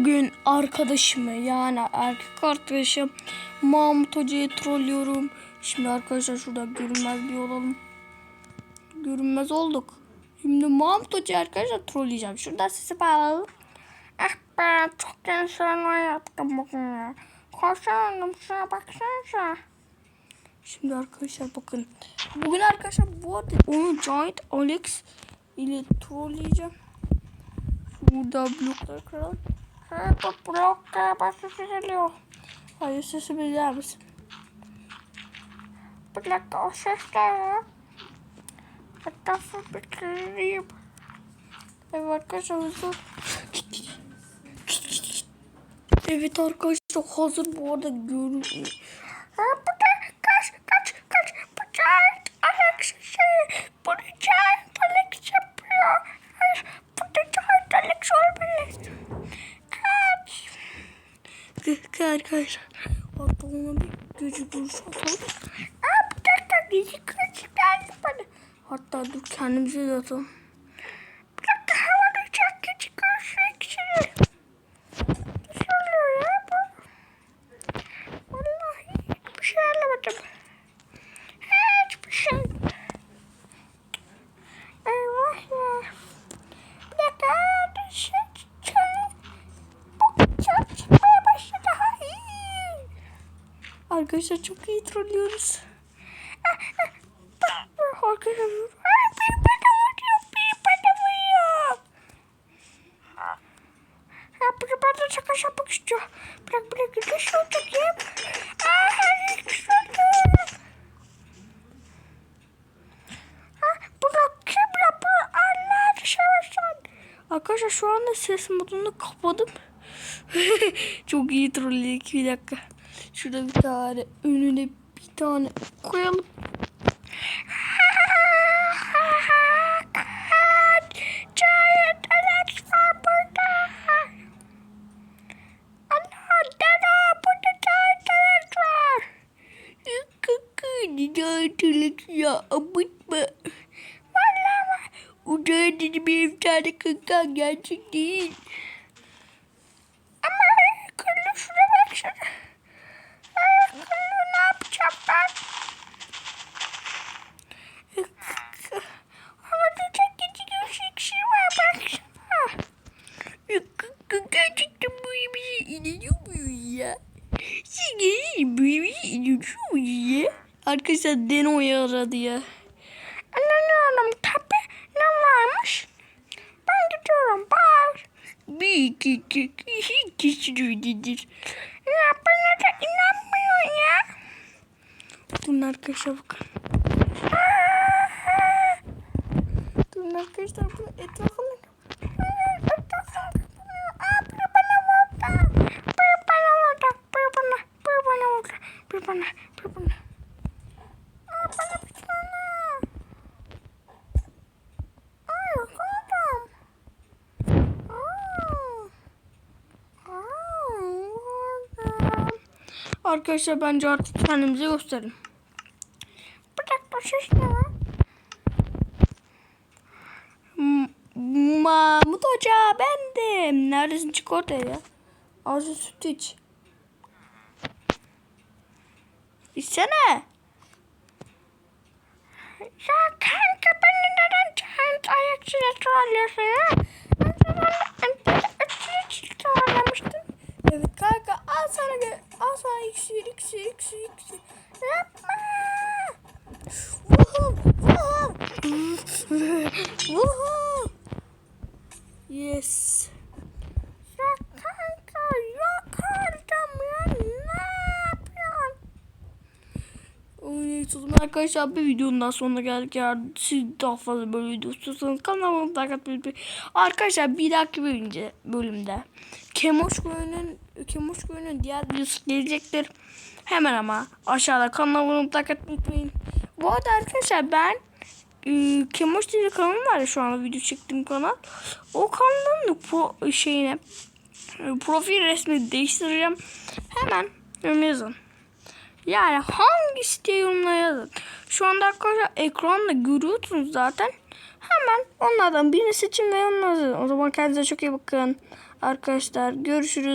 Bugün arkadaşımı yani erkek arkadaşım Mahmut Hoca'yı trollüyorum. Şimdi arkadaşlar şurada görünmez bir olalım. Görünmez olduk. Şimdi Mahmut Hoca'yı arkadaşlar trolleyeceğim. Şurada sesi bağlayalım. Ah be çok gençlerine yaptım bugün ya. Koşanım şuna baksanıza. Şimdi arkadaşlar bakın. Bugün arkadaşlar bu arada onu Giant Alex ile trolleyeceğim. Burada blokları kıralım. Bu bloklar başka geliyor. Hayır sesi bilir misin? Bir dakika o sesler ya. Hatta bitireyim. Evet arkadaşlar hızlı. Evet arkadaşlar hazır bu arada görünüyor. Ha burada kaç kaç kaç. Bu Giant Alex şey. Bunu Giant Alex yapıyor. Hayır burada Giant Alex olmalı. Kaç. Kaç arkadaşlar. Ona bir gücü görüş atalım. Aa bir dakika gücü bana. Hatta dur kendimize de atalım. Arkadaşlar çok iyi trollüyoruz. Arkadaşlar Ay, bir bana vuruyor, bir bana vuruyor. Ya biri bana şaka yapmak istiyor. Bırak bırak bir şey olacak ya. Aa, hayır, bir şey oldu. Ha, bunu kim yapıyor? Allah seversen. Arkadaşlar şu anda ses modunu kapadım. Çok iyi trolledik bir dakika. Şurada bir tane önüne bir tane koyalım. Giant Alex var burada. Ana dede burada Giant Alex var. Kaka Giant Alex ya abutma. Valla var. Dedi bir tane kaka gerçek değil. Arkadaşlar Deno'yu aradı ya. Anlıyorum tabi ne varmış? Ben gidiyorum bye. Bir iki iki iki ikisi öyledir. Ya bana da inanmıyor ya. Durun arkadaşlar bakın. Durun arkadaşlar bunu etrafını etrafını Aa bir bana vurdu. Bir bana vurdu. Bir bana. Bir bana vurdu. Bir bana. Bir bana. Aa bana bir tane. Ay yakaladım. Aa. Aa. Arkadaşlar bence artık kendimize gösterin. Bir dakika ses ne var? M- Mahmut Hoca bendim. Neredesin çık ortaya ya. Ağzı süt iç. İçsene. Ya kanka beni neden giant ayaksıyla trollüyorsun ya? Ben sana ötürü trollemiştim. Evet kanka al sana al sana iksir iksir iksir iksir. Yapma. Vuhum vuhum. Vuhum. Yes. Ya kanka yok oldum ya ne yapıyorsun? Oynuyorsunuz arkadaşlar bir videonun daha sonuna geldik ya. Siz daha fazla böyle video istiyorsanız kanalıma like atmayı. Arkadaşlar bir dahaki bölümde, bölümde Kemoş Köyü'nün Kemoş Köyü'nün diğer videosu gelecektir. Hemen ama aşağıda kanalıma like atmayı unutmayın. Bu arada arkadaşlar ben e, Kemoş TV kanalım var ya şu anda video çektiğim kanal. O kanalın pro, şeyine e, profil resmi değiştireceğim. Hemen yazın. Yani hangisi diye yorumlara. Şu anda arkadaşlar ekranda görüyorsunuz zaten. Hemen onlardan birini seçin ve onları. O zaman kendinize çok iyi bakın. Arkadaşlar görüşürüz.